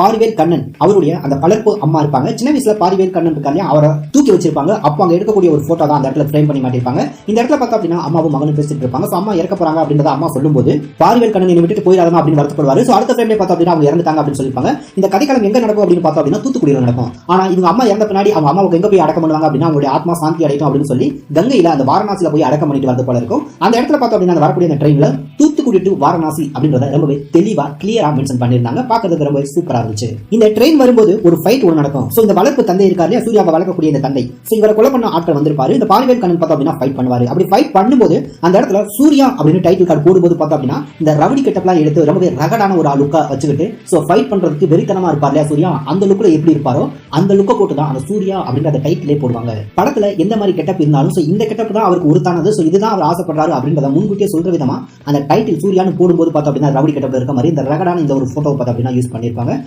பாரிவேல் கண்ணன் அவருடைய அந்த பலர்ப்பு அம்மா இருப்பாங்க. சின்ன வயசுல பாரிவேல் கண்ணன் இருக்காங்க அவரை தூக்கி வச்சிருப்பாங்க. அப்போ அங்க எடுக்கக்கூடிய ஒரு போட்டோ தான் அந்த இடத்துல ஃப்ரேம் பண்ணி மாட்டிருப்பாங்க இந்த இடத்துல பார்த்தா அப்படின்னா அம்மாவும் மகனும் பேசிட்டு இருப்பாங்க. ஸோ அம்மா இறக்க போறாங்க அப்படின்றத அம்மா சொல்லும்போது பாரிவேல் கண்ணன் என்னை விட்டுட்டு போயிடாதமா அப்படின்னு வருத்தப்படுவாரு. ஸோ அடுத்த ஃப்ரேம்ல பார்த்தா அப்படின்னா அவங்க இறந்துட்டாங்க அப்படின்னு சொல்லிப்பாங்க இந்த கதைக்காலம் எங்க நடக்கும் அப்படின்னு பார்த்தா அப்படின்னா தூத்துக்குடியில் நடக்கும். ஆனா இவங்க அம்மா இறந்த பின்னாடி அவங்க அம்மாவுக்கு எங்க போய் அடக்கம் பண்ணுவாங்க அப்படின்னா அவங்களுடைய ஆத்மா சாந்தி அடைக்கும் அப்படின்னு சொல்லி கங்கையில அந்த வாரணாசியில போய் அடக்கம் பண்ணிட்டு வரது போல இருக்கும். அந்த இடத்துல பார்த்தா அப்படின்னா வரக்கூடிய அந்த ட்ரெயின்ல தூத்துக்குடி டு வாரணாசி அப்படின்றத ரொம்பவே தெளிவா கிளியரா மென்ஷன் பண்ணியிருந்தாங்க. பாக்குறதுக்கு ரொம்ப சூப்பரா இருந்துச்சு. இந்த ட்ரெயின் வரும்போது ஒரு ஃபைட் ஒன்று நடக்கும். சோ இந்த வளர்ப்பு தந்தை இருக்காரு இல்லையா? சூர்யாவை வளர்க்கக்கூடிய இந்த தந்தை. சோ இவரை கொலை பண்ண ஆட்கள் வந்திருப்பாரு. இந்த பாலிவேல் கண்ணன் பார்த்தா அப்படின்னா ஃபைட் பண்ணுவாரு. அப்படி ஃபைட் பண்ணும்போது அந்த இடத்துல சூர்யா அப்படின்னு டைட்டில் கார்டு போடும்போது பார்த்தா அப்படின்னா இந்த ரவுடி கெட்டப்லாம் எடுத்து ரொம்பவே ரகடான ஒரு லுக்கா வச்சுக்கிட்டு சோ ஃபைட் பண்றதுக்கு வெறித்தனமா இருப்பார் இல்லையா சூர்யா? அந்த லுக்ல எப்படி இருப்பாரோ அந்த லுக்கை போட்டு தான் அந்த சூர்யா அப்படின்ற அந்த டைட்டிலே போடுவாங்க. படத்துல எந்த மாதிரி கெட்டப் இருந்தாலும் சோ இந்த கெட்டப் தான் அவருக்கு உருத்தானது சோ இதுதான் அவர் ஆசைப்படுறாரு அப்படின்றத முன்கூட்டியே சொல்ற விதமா அந்த டைட்டில் சூர்யான்னு போடும்போது பார்த்தா அப்படின்னா ரவுடி கெட்டப்ல இருக்க மாதிரி இந்த ரகடான இந்த ஒரு போட்டோ பார்த்தோம் அப்படின்னா யூஸ் பண்ணியிருப்பாங்க.